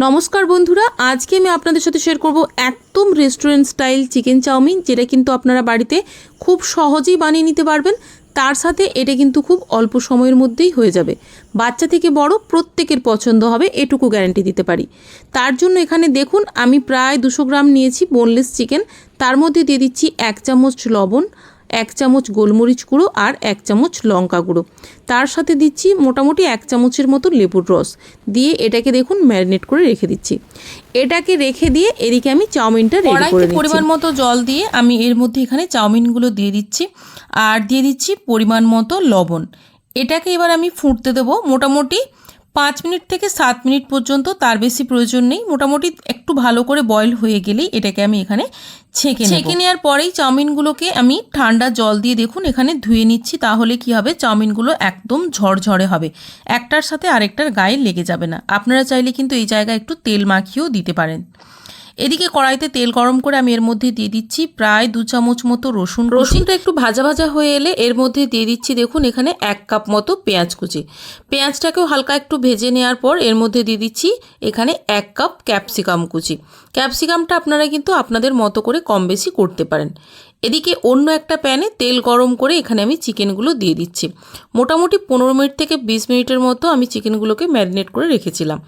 নমস্কার বন্ধুরা, আজকে আমি আপনাদের সাথে শেয়ার করব একদম রেস্টুরেন্ট স্টাইল চিকেন চাউমিন, যেটা কিন্তু আপনারা বাড়িতে খুব সহজেই বানিয়ে নিতে পারবেন। তার সাথে এটা কিন্তু খুব অল্প সময়ের মধ্যেই হয়ে যাবে। বাচ্চা থেকে বড় প্রত্যেকের পছন্দ হবে, এটুকু গ্যারান্টি দিতে পারি। তার জন্য এখানে দেখুন, আমি প্রায় দুশো গ্রাম নিয়েছি বোনলেস চিকেন তার মধ্যে দিয়ে দিচ্ছি এক চামচ লবণ এক চামচ গোলমরিচ গুঁড়ো আর এক চামচ লঙ্কা গুঁড়ো। তার সাথে দিচ্ছি মোটামুটি এক চামচের মতো লেবুর রস। দিয়ে এটাকে দেখুন ম্যারিনেট করে রেখে দিচ্ছি। এটাকে রেখে দিয়ে এদিকে আমি চাউমিনটা রেডি করে নিচ্ছি। পরিমাণ মতো জল দিয়ে আমি এর মধ্যে এখানে চাউমিনগুলো দিয়ে দিচ্ছি। আর দিয়ে দিচ্ছি পরিমাণ মতো লবণ। এটাকে এবার আমি ফুটতে দেবো মোটামুটি পাঁচ মিনিট থেকে সাত মিনিট পর্যন্ত তার বেশি প্রয়োজন নেই। মোটামুটি একটু ভালো করে বয়ল হয়ে গেলেই এটাকে আমি এখানে ছেঁকে ছেঁকে নেওয়ার পরেই চাউমিনগুলোকে আমি ঠান্ডা জল দিয়ে দেখুন, এখানে ধুয়ে নিচ্ছি, তাহলে কি হবে? চাউমিনগুলো একদম ঝরঝরে হবে। একটার সাথে আরেকটার গায়ে লেগে যাবে না। আপনারা চাইলে কিন্তু এই জায়গায় একটু তেল মাখিয়েও দিতে পারেন। এদিকে কড়াইতে তেল গরম করে আমি এর মধ্যে দিয়ে দিচ্ছি প্রায় দু চামচ মতো রসুন রসুনটা একটু ভাজা ভাজা হয়ে এলে এর মধ্যে দিয়ে দিচ্ছি দেখুন এখানে এক কাপ মতো পেঁয়াজ কুচি। পেঁয়াজটাকেও হালকা একটু ভেজে নেওয়ার পর এর মধ্যে দিয়ে দিচ্ছি এখানে এক কাপ ক্যাপসিকাম কুচি। ক্যাপসিকামটা আপনারা কিন্তু আপনাদের মতো করে কম বেশি করতে পারেন। এদিকে অন্য একটা প্যানে তেল গরম করে এখানে আমি চিকেনগুলো দিয়ে দিচ্ছি। মোটামুটি পনেরো মিনিট থেকে বিশ মিনিটের মতো আমি চিকেনগুলোকে ম্যারিনেট করে রেখেছিলাম।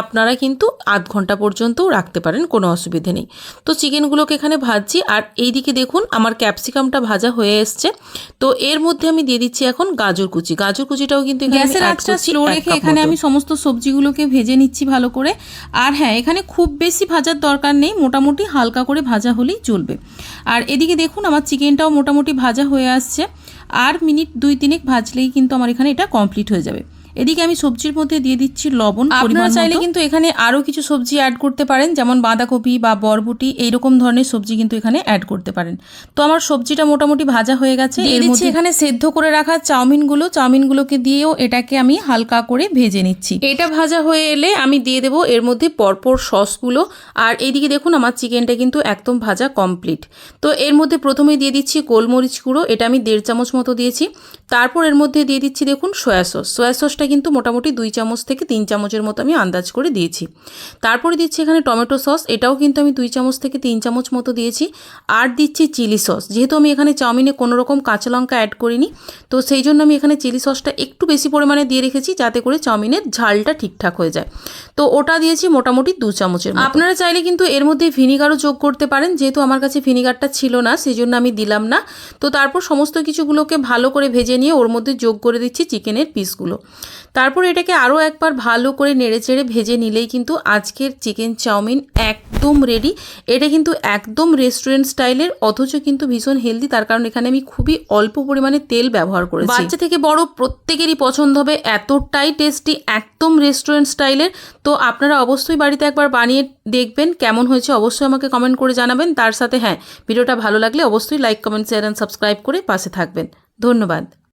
আপনারা কিন্তু আধ ঘণ্টা পর্যন্তও রাখতে পারেন কোনো অসুবিধে নেই। তো চিকেনগুলোকে এখানে ভাজছি আর এইদিকে দেখুন আমার ক্যাপসিকামটা ভাজা হয়ে এসছে। তো এর মধ্যে আমি দিয়ে দিচ্ছি এখন গাজর কুচি। গাজর কুচিটাও কিন্তু গ্যাসের আঁচটা স্লো রেখে এখানে আমি সমস্ত সবজিগুলোকে ভেজে নিচ্ছি ভালো করে। আর হ্যাঁ এখানে খুব বেশি ভাজার দরকার নেই মোটামুটি হালকা করে ভাজা হলেই চলবে। আর এদিকে দেখুন আমার চিকেনটাও মোটামুটি ভাজা হয়ে আসছে। আর মিনিট দুই তিনেক ভাজলেই কিন্তু আমার এখানে এটা কমপ্লিট হয়ে যাবে। এদিকে আমি সবজির মধ্যে দিয়ে দিচ্ছি লবণ আপনারা চাইলে কিন্তু এখানে আরও কিছু সবজি অ্যাড করতে পারেন যেমন বাঁধাকপি বা বরবটি এইরকম ধরনের সবজি কিন্তু এখানে অ্যাড করতে পারেন। তো আমার সবজিটা মোটামুটি ভাজা হয়ে গেছে। এর মধ্যে এখানে সেদ্ধ করে রাখা চাউমিনগুলো। চাউমিনগুলোকে দিয়েও এটাকে আমি হালকা করে ভেজে নিচ্ছি। এটা ভাজা হয়ে এলে আমি দিয়ে দেবো এর মধ্যে পরপর সসগুলো। আর এইদিকে দেখুন আমার চিকেনটা কিন্তু একদম ভাজা কমপ্লিট তো এর মধ্যে প্রথমে দিয়ে দিচ্ছি গোলমরিচ গুঁড়ো এটা আমি দেড় চামচ মতো দিয়েছি। তারপর এর মধ্যে দিয়ে দিচ্ছি দেখুন সয়া সস। সয়া সসটা কিন্তু মোটামুটি দুই চামচ থেকে তিন চামচের মতো আমি আন্দাজ করে দিয়েছি। তারপরে দিচ্ছি এখানে টমেটো সস, এটাও কিন্তু আমি দুই চামচ থেকে তিন চামচ মতো দিয়েছি। আর দিচ্ছি চিলি সস, যেহেতু আমি এখানে চাউমিনে কোনো রকম কাঁচা লঙ্কা অ্যাড করিনি, তো সেই জন্য আমি এখানে চিলি সসটা একটু বেশি পরিমাণে দিয়ে রেখেছি যাতে করে চাউমিনের ঝালটা ঠিকঠাক হয়ে যায়। তো ওটা দিয়েছি মোটামুটি দু চামচের আপনারা চাইলে কিন্তু এর মধ্যে ভিনিগারও যোগ করতে পারেন, যেহেতু আমার কাছে ভিনিগারটা ছিল না সেই জন্য আমি দিলাম না। তো তারপর সমস্ত কিছুগুলোকে ভালো করে ভেজে নিয়ে ওর মধ্যে যোগ করে দিচ্ছি চিকেনের পিসগুলো তারপর এটাকে আরও একবার ভালো করে নেড়ে চেড়ে ভেজে নিলেই কিন্তু আজকের চিকেন চাউমিন একদম রেডি এটা কিন্তু একদম রেস্টুরেন্ট স্টাইলের অথচ কিন্তু ভীষণ হেলদি তার কারণ এখানে আমি খুবই অল্প পরিমাণে তেল ব্যবহার করেছি। বাচ্চা থেকে বড় প্রত্যেকেরই পছন্দ হবে, এতটাই টেস্টি একদম রেস্টুরেন্ট স্টাইলের তো আপনারা অবশ্যই বাড়িতে একবার বানিয়ে দেখবেন, কেমন হয়েছে অবশ্যই আমাকে কমেন্ট করে জানাবেন। তার সাথে হ্যাঁ ভিডিওটা ভালো লাগলে অবশ্যই like comment share and subscribe করে পাশে থাকবেন। ধন্যবাদ।